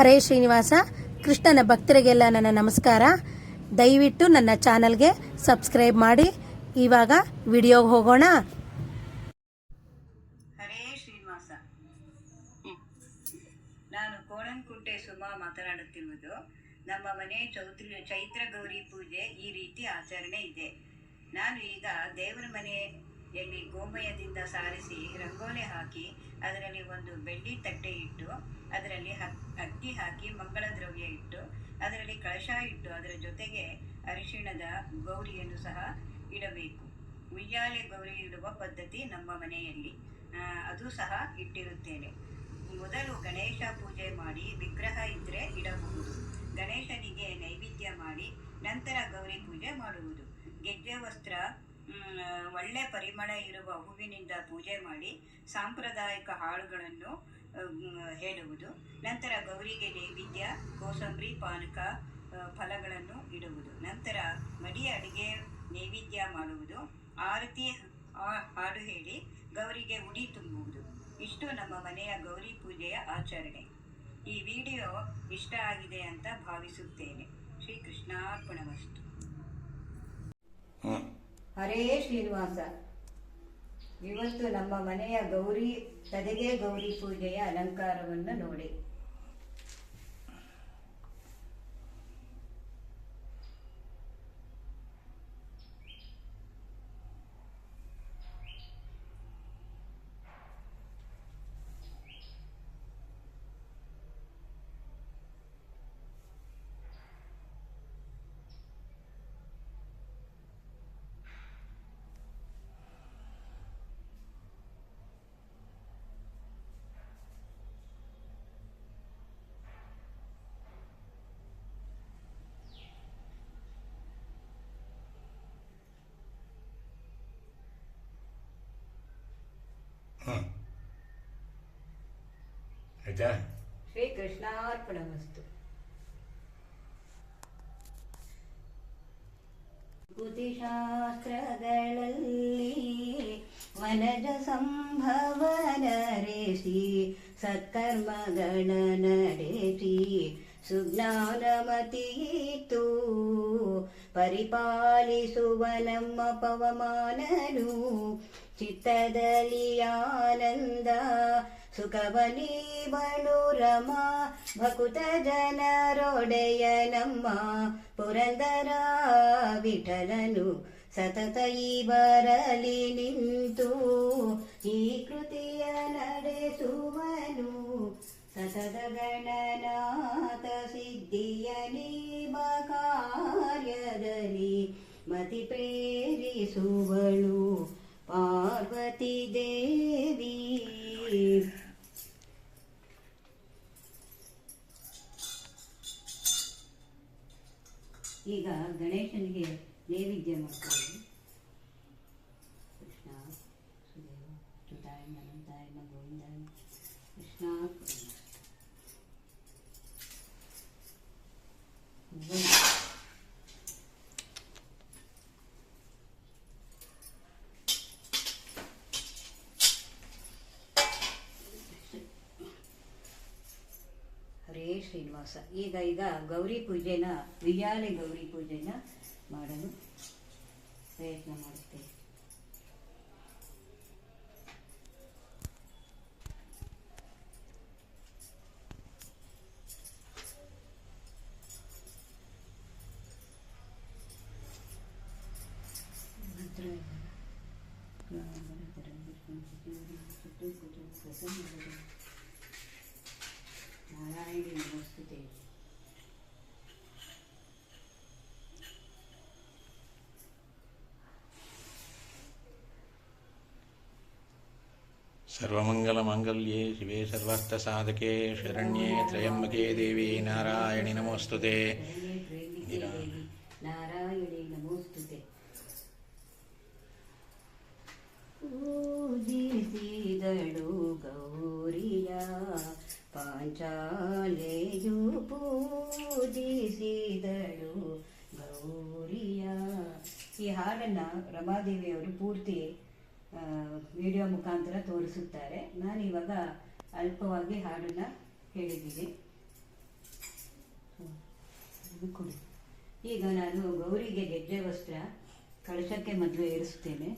ಹರೇ ಶ್ರೀನಿವಾಸ, ಕೃಷ್ಣನ ಭಕ್ತರಿಗೆಲ್ಲ ನನ್ನ ನಮಸ್ಕಾರ. ದಯವಿಟ್ಟು ನನ್ನ ಚಾನಲ್ಗೆ ಸಬ್ಸ್ಕ್ರೈಬ್ ಮಾಡಿ. ಇವಾಗ ವಿಡಿಯೋಗೆ ಹೋಗೋಣ. ಹರೇ ಶ್ರೀನಿವಾಸ. ನಾನು ಕೋಣಂಕುಂಟೆ ಸುಮಾ ಮಾತನಾಡುತ್ತಿರುವುದು, ನಮ್ಮ ಮನೆ ಚೌತ್ರಿ, ಚೈತ್ರ ಗೌರಿ ಪೂಜೆ ಈ ರೀತಿ ಆಚರಣೆ ಇದೆ. ನಾನು ಈಗ ದೇವರ ಮನೆಯಲ್ಲಿ ಗೋಮಯದಿಂದ ಸಾರಿಸಿ ರಂಗೋಲಿ ಹಾಕಿ, ಅದರಲ್ಲಿ ಒಂದು ಬೆಳ್ಳಿ ತಟ್ಟೆ ಇಟ್ಟು, ಅದರಲ್ಲಿ ಅಕ್ಕಿ ಹಾಕಿ ಮಂಗಳ ದ್ರವ್ಯ ಇಟ್ಟು, ಅದರಲ್ಲಿ ಕಳಶ ಇಟ್ಟು ಅದರ ಜೊತೆಗೆ ಅರಿಶಿಣದ ಗೌರಿಯನ್ನು ಸಹ ಇಡಬೇಕು. ಉಯ್ಯಾಲೆ ಗೌರಿ ಇಡುವ ಪದ್ಧತಿ ನಮ್ಮ ಮನೆಯಲ್ಲಿ. ಅದು ಸಹ ಇಟ್ಟಿರುತ್ತೇನೆ. ಮೊದಲು ಗಣೇಶ ಪೂಜೆ ಮಾಡಿ ವಿಗ್ರಹ ಇದ್ರೆ ಇಡಬಹುದು. ಗಣೇಶನಿಗೆ ನೈವೇದ್ಯ ಮಾಡಿ ನಂತರ ಗೌರಿ ಪೂಜೆ ಮಾಡುವುದು. ಗೆಜ್ಜೆ ವಸ್ತ್ರ ಒಳ್ಳೆ ಪರಿಮಳ ಇರುವ ಹೂವಿನಿಂದ ಪೂಜೆ ಮಾಡಿ ಸಾಂಪ್ರದಾಯಿಕ ಹಾಡುಗಳನ್ನು ಹೇಳುವುದು. ನಂತರ ಗೌರಿಗೆ ನೈವೇದ್ಯ, ಕೋಸಂಬರಿ, ಪಾನಕ ಫಲಗಳನ್ನು ಇಡುವುದು. ನಂತರ ಮಡಿ ಅಡಿಗೆ ನೈವೇದ್ಯ ಮಾಡುವುದು. ಆರತಿ ಹಾಡು ಹೇಳಿ ಗೌರಿಗೆ ಉಡಿ ತುಂಬುವುದು. ಇಷ್ಟು ನಮ್ಮ ಮನೆಯ ಗೌರಿ ಪೂಜೆಯ ಆಚರಣೆ. ಈ ವಿಡಿಯೋ ಇಷ್ಟ ಆಗಿದೆ ಅಂತ ಭಾವಿಸುತ್ತೇನೆ. ಶ್ರೀ ಕೃಷ್ಣಾರ್ಪಣವಸ್ತು ಹರೇ ಶ್ರೀನಿವಾಸ. ಇವತ್ತು ನಮ್ಮ ಮನೆಯ ಗೌರಿ ತದೆಗೆ ಗೌರಿ ಪೂಜೆಯ ಅಲಂಕಾರವನ್ನು ನೋಡಿ. ಹ್ಮ್. ಆಯ್ತಾ? ಶ್ರೀ ಕೃಷ್ಣಾರ್ಪಣವಸ್ತು ಶಾಸ್ತ್ರಗಳಲ್ಲಿ ವನಜ ಸಂಭವ ನರೇಸಿ ಸತ್ಕರ್ಮಗಳ ನಡೆಸಿ ಸುಜ್ಞಾನಮತಿಯಿತು ಪರಿಪಾಲಿಸುವ ನಮ್ಮ ಪವಮಾನನು ಚಿತ್ತದಲ್ಲಿ ಆನಂದ ಸುಖವನೀವನು ರಮ ಭಕುತ ಜನರೊಡೆಯ ನಮ್ಮ ಪುರಂದರ ವಿಠಲನು, ಸತತ ಈ ಬರಲಿ ನಿಂತು, ಈ ಕೃತಿಯ ನಡೆಸುವನು, ಸತತ ಗಣನಾಥ ಸಿದ್ಧಿಯ ನೀಮ ಕಾರ್ಯದಲ್ಲಿ ಮತಿ ಪ್ರೇರಿಸುವಳು ಪಾರ್ವತಿ ದೇವಿ. ಈಗ ಗಣೇಶನಿಗೆ ನೈವೇದ್ಯ ಮಾಡ್ಕೊಳ್ಳಿ ಶ್ರೀನಿವಾಸ. ಈಗ ಈಗ ಗೌರಿ ಪೂಜೆನ ವಿಯಾಲೆ ಗೌರಿ ಪೂಜೆನ ಮಾಡಲು ಪ್ರಯತ್ನ ಮಾಡುತ್ತೇವೆ. ನಾರಾಯಣಿ ನಮಸ್ತುತೆ ಸರ್ವಮಂಗಲಮಾಂಗಲ್ಯೆ ಶಿವೆ ಸರ್ವಾರ್ಥಸಾಧಕೆ ಶರಣ್ಯೇ ತ್ರಯಂಬಕೆ ದೇವಿ ನಾರಾಯಣಿ ನಮೋಸ್ತುತೆ. ಅದನ್ನು ರಮಾದೇವಿಯವರು ಪೂರ್ತಿ ವಿಡಿಯೋ ಮುಖಾಂತರ ತೋರಿಸುತ್ತಾರೆ. ನಾನು ಇವಾಗ ಅಲ್ಪವಾಗಿ ಹಾಡನ್ನು ಹೇಳಿದ್ದೀನಿ. ಈಗ ನಾನು ಗೌರಿಗೆ ಗೆಜ್ಜೆ ವಸ್ತ್ರ ಕಳಶಕ್ಕೆ ಮದುವೆ ಏರಿಸುತ್ತೇನೆ.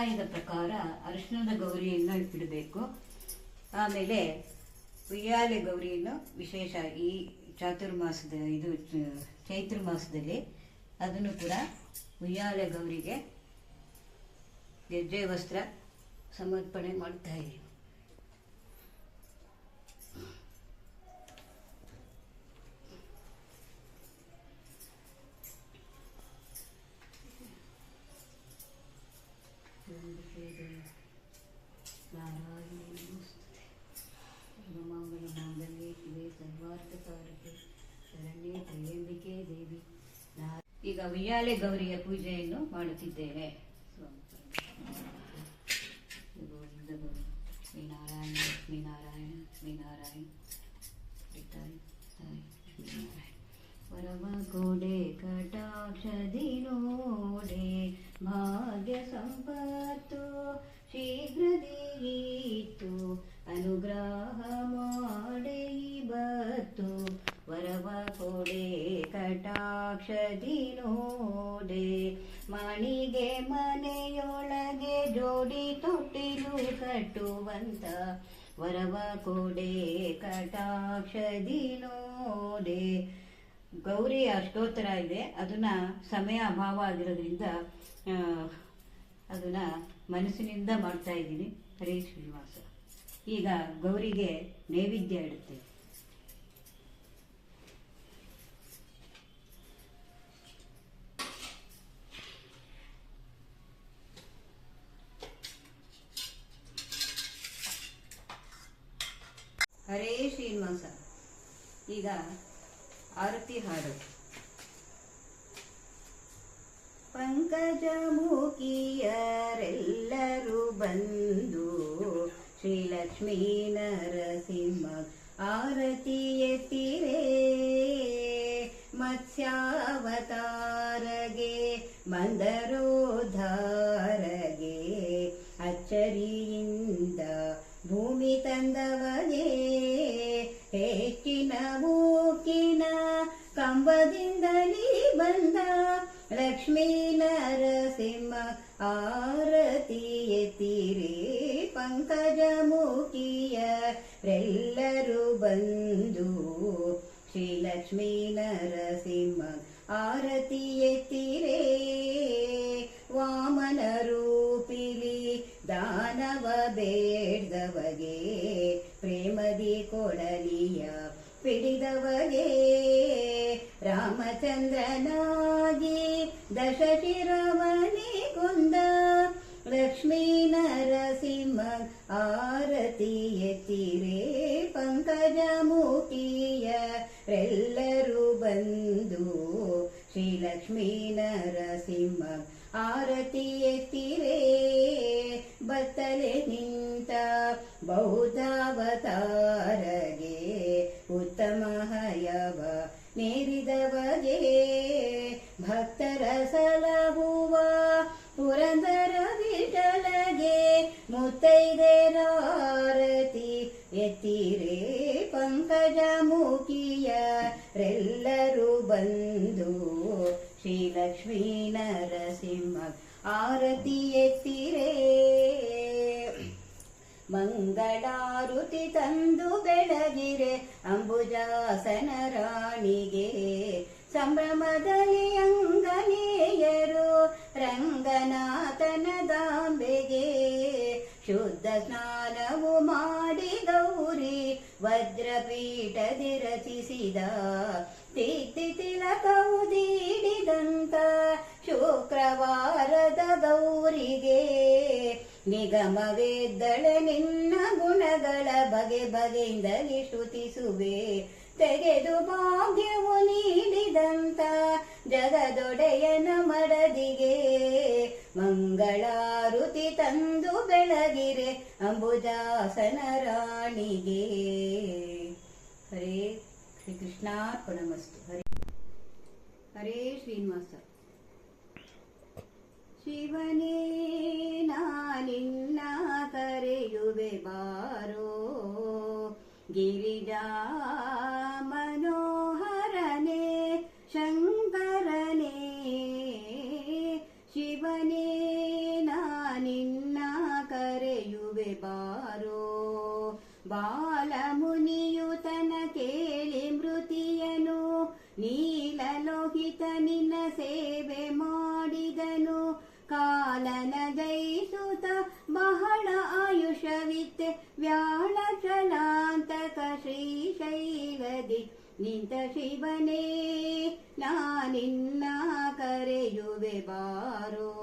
ಸಂಪ್ರದಾಯದ ಪ್ರಕಾರ ಅರಿಶಿಣದ ಗೌರಿಯನ್ನು ಇಡಬೇಕು ಆಮೇಲೆ ಉಯ್ಯಾಲೆ ಗೌರಿಯನ್ನು ವಿಶೇಷ ಈ ಚಾತುರ್ಮಾಸದ, ಇದು ಚೈತ್ರ ಮಾಸದಲ್ಲಿ ಅದನ್ನು ಕೂಡ ಉಯ್ಯಾಲೆ ಗೌರಿಗೆ ಗೆಜ್ಜೆ ವಸ್ತ್ರ ಸಮರ್ಪಣೆ ಮಾಡ್ತಾ ಇದ್ದೀವಿ. ದೇವಿ ಈಗ ಉಯ್ಯಾಲೆ ಗೌರಿಯ ಪೂಜೆಯನ್ನು ಮಾಡುತ್ತಿದ್ದೇವೆ. ಗೋವಿಂದ ಗೌರಿ ಶ್ರೀನಾರಾಯಣ ತಾಯಿ ಶ್ರೀನಾರಾಯಣ ವರವ ಕೋಡೆ ಕಟಾಕ್ಷದಿ ನೋಡೆ ಭಾಗ್ಯ ಸಂಪತ್ತು ಶೀಘ್ರದೀತು ಅನುಗ್ರಹ ಮಾಡೆ ಬತ್ತು. ವರವ ಕೊಡೆ ಕಟಾಕ್ಷದಿ ನೋಡೆ ಮಣಿಗೆ ಮನೆಯೊಳಗೆ ಜೋಡಿ ತೊಟ್ಟಿಲು ಕಟ್ಟುವಂತ ವರವ ಕೊಡೆ ಕಟಾಕ್ಷದಿ ನೋಡೆ ಗೌರಿ ಅಷ್ಟೋತ್ತರ ಇದೆ. ಅದನ್ನ ಸಮಯ ಅಭಾವ ಆಗಿರೋದ್ರಿಂದ ಅದನ್ನ ಮನಸ್ಸಿನಿಂದ ಮಾಡ್ತಾ ಇದ್ದೀನಿ. ಹರೇ ಶ್ರೀನಿವಾಸ. ಈಗ ಗೌರಿಗೆ ನೈವೇದ್ಯ ಇಡುತ್ತೇವೆ ಹರೇ ಶ್ರೀನಿವಾಸ ಈಗ ಆರತಿ ಹಾಡು. ಪಂಕಜ ಮುಖಿಯರೆಲ್ಲರೂ ಬಂದು ಶ್ರೀಲಕ್ಷ್ಮೀ ನರಸಿಂಹ ಆರತಿ ಎತ್ತಿರೇ, ಮತ್ಸ್ಯಾವತಾರಗೆ ಮಂದರೋಧಾರಗೆ ಅಚ್ಚರಿಯಿಂದ ಭೂಮಿ ತಂದವನೇ. ಕಂಬದಿಂದಲೇ ಬಂದ ಲಕ್ಷ್ಮೀ ನರಸಿಂಹ ಆರತಿ ಎತ್ತಿರೇ ಪಂಕಜ ಮುಖಿಯರೆಲ್ಲರೂ ಬಂದು ಶ್ರೀಲಕ್ಷ್ಮೀ ನರಸಿಂಹ ಆರತಿ ಎತ್ತಿರೇ ವಾಮನ ರೂಪಿಲಿ ದಾನವ ಬೇಡ್ದವಗೆ ಪ್ರೇಮದಿ ಕೊಡಲಿಯ, ಪಿಡಿದವಗೆ ರಾಮಚಂದ್ರನಾಗಿ ದಶಶಿರವನೆ ಕುಂದ ಲಕ್ಷ್ಮೀ ನರಸಿಂಹ ಆರತಿ ಎತ್ತಿರೇ ಪಂಕಜ ಮುಖಿಯರೆಲ್ಲರೂ ಬಂದು ಶ್ರೀಲಕ್ಷ್ಮೀ ನರಸಿಂಹ ಆರತಿ ಎತ್ತಿರೇ ಬತ್ತಲೆ ನಿಂತ ಬೌದ್ಧಾವತಾರಗೆ ಉತ್ತಮ ಹಯವ ನೇರಿದವಗೆ ಭಕ್ತರ ಸಲಹುವ ಪುರಂದರ ವಿಠಲಗೆ ಮುತ್ತೈದೆರಾರತಿ ಎತ್ತಿರೆ ಪಂಕಜ ಮುಖಿಯರೆಲ್ಲರೂ ಬಂದು ಶ್ರೀಲಕ್ಷ್ಮೀ ನರಸಿಂಹ ಆರತಿ ಎತ್ತಿರೆ. ಮಂಗಳಾರುತಿ ತಂದು ಬೆಳಗಿರೆ ಅಂಬುಜಾಸನ ರಾಣಿಗೆ ಸಂಭ್ರಮದಲ್ಲಿ ಶುದ್ಧ ಸ್ನಾನವು ಮಾಡಿ ಗೌರಿ ವಜ್ರಪೀಠದಿ ರಚಿಸಿದ ತಿಥಿ ತಿಲಕವು ನೀಡಿದಂತ ಶುಕ್ರವಾರದ ಗೌರಿಗೆ ನಿಗಮವೇದ್ದಳೆ ನಿನ್ನ ಗುಣಗಳ ಬಗೆ ಬಗೆಯಿಂದಲೇ ಶ್ರುತಿಸುವೆ. ತೆಗೆದು ಭಾಗ್ಯವು ನೀಡಿದಂತ ಜಗದೊಡೆಯನ ಮಡದಿಗೆ ಮಂಗಳಾರುತಿ ತಂದು ಬೆಳಗಿರೆ ಅಂಬುಜಾಸನ ರಾಣಿಗೆ ಹರೇ ಶ್ರೀ ಕೃಷ್ಣಾರ್ಪಣಮಸ್ತು ಹರೇ ಹರೇ ಶ್ರೀನಿವಾಸ. ಶಿವನೇ, ನಾನಿನ್ನ ಕರೆಯುವೆ ಬಾರೋ ಗಿರಿಜಾ ಬಾಲಮುನಿಯುತನ ಕೇಳಿ ಮೃತಿಯನು, ನೀಲಲೋಹಿತ ನಿನ್ನ ಸೇವೆ ಮಾಡಿದನು. ಕಾಲನ ಜಯಿಸುತ್ತ ಬಹಳ ಆಯುಷವಿತ್ತೆ, ವ್ಯಾಳ ಚಲಾಂತಕ ಶ್ರೀಶೈಲದಿ ನಿಂತ ಶಿವನೇ, ನಾನಿನ್ನ ಕರೆಯುವೆ ಬಾರೋ.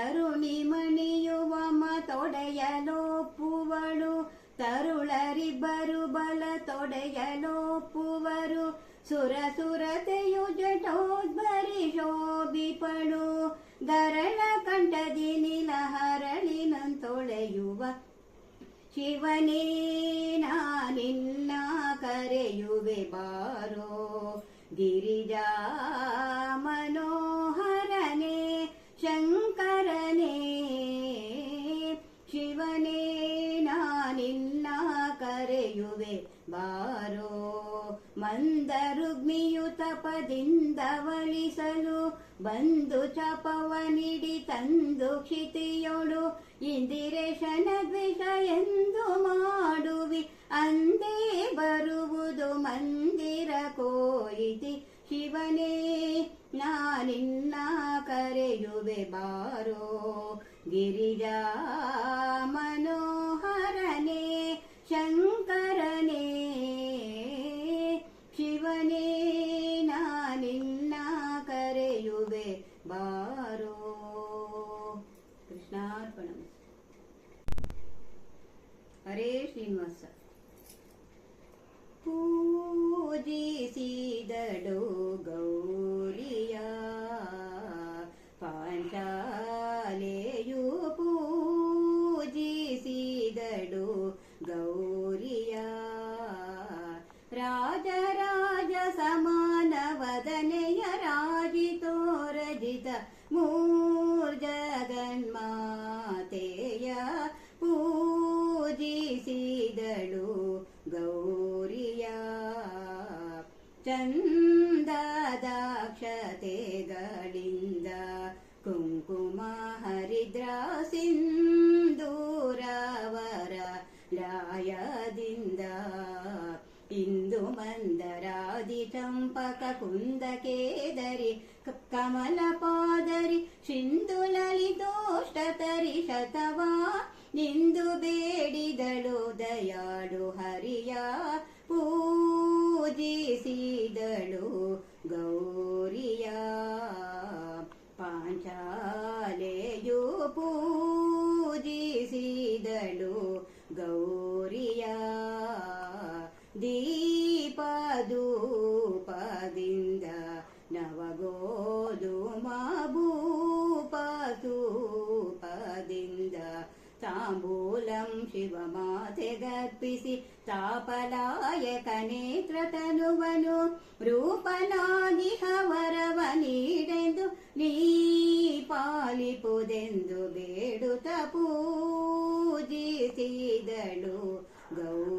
ತರುಣಿ ಮಣಿಯುವ ತೊಡೆಯಲೋಪ್ಪುವಳು ತರುಳರಿಬ್ಬರು ಬಲ ತೊಡೆಯಲೋಪ್ಪುವರು ಸುರ ಸುರತೆಯು ಜಟೋದ್ಭರಿ ಶೋಭಿಪಳು. ಗರಳ ಕಂಠದಿ ನಿಲ ಹರಳಿನಂತೊಳೆಯುವ ಶಿವನೇ ನಿನ್ನ ಕರೆಯುವೆ ಬಾರೋ. ಗಿರಿಜಾ ಮಂದರುಗ್ಮಿಯು ತಪದಿಂದ ವಲಿಸಲು ಬಂದು ಚಪವನಿಡಿ ತಂದು ಕ್ಷಿತಿಯೋಳು, ಇಂದಿರೇಶನ ದ್ವೇಷ ಎಂದು ಮಾಡುವಿ. ಅಂದೇ ಬರುವುದು ಮಂದಿರ ಕೋರಿತಿ ಶಿವನೇ, ನಾನಿನ್ನ ಕರೆಯುವೆ ಬಾರೋ. ಗಿರಿಜಾ ಮನೋಹರನೇ ಶಂಕರನೇ ಹರೇ ಲಾಯದಿಂದ ಇಂದು ಮಂದರಾದಿ ಚಂಪಕ ಕುಂದ ಕೇದರಿ ಕಮಲ ಪಾದರಿ ಸಿಂಧು ಶತವಾ, ನಿಂದು ಬೇಡಿದಳು ದಯಾಳು ಹರಿಯ, ಪೂಜಿಸಿದಳು ಗೌರಿಯ. ದೀಪಧೂಪದಿಂದ ನವಗೋಧುಮ ಭೂಪಧೂಪದಿಂದ ತಾಂಬೂಲಂ ಶಿವಮಾತೆಗರ್ಪಿಸಿ ತಾಪಲಾಯಕ ನೇತ್ರ ತನುವನು ರೂಪನಾಗಿ ಹವರವ ನೀಡೆಂದು ನೀ ಪಾಲಿಪುದೆಂದು ಬೇಡುತ್ತ ಪೂಜಿಸಿದಳು ಗೌರಿಯ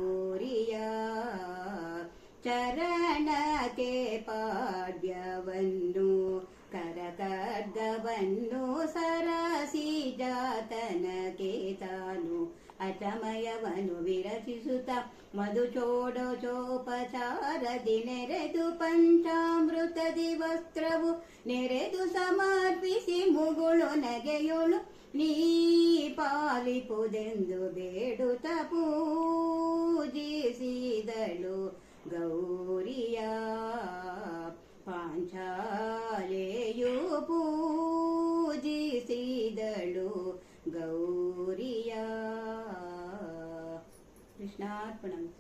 ಕರಕರ್ಗವನ್ನು ಸರಸಿ ಜಾತನಕ್ಕೆ ತಾನು ಅಚಮಯವನು ವಿರಚಿಸುತ್ತ ಮಧು ಚೋಡೋಚೋಪಚಾರದಿ ನೆರೆದು ಪಂಚಾಮೃತದಿ ವಸ್ತ್ರವು ನೆರೆದು ಸಮರ್ಪಿಸಿ ಮುಗುಳು ನಗೆಯೋಳು ನೀ ಪಾಲಿಪುದೆಂದು ಬೇಡುತ್ತ ಪೂಜಿಸಿದಳು ಗೌರಿಯ ಕೃಷ್ಣಾರ್ಪಣ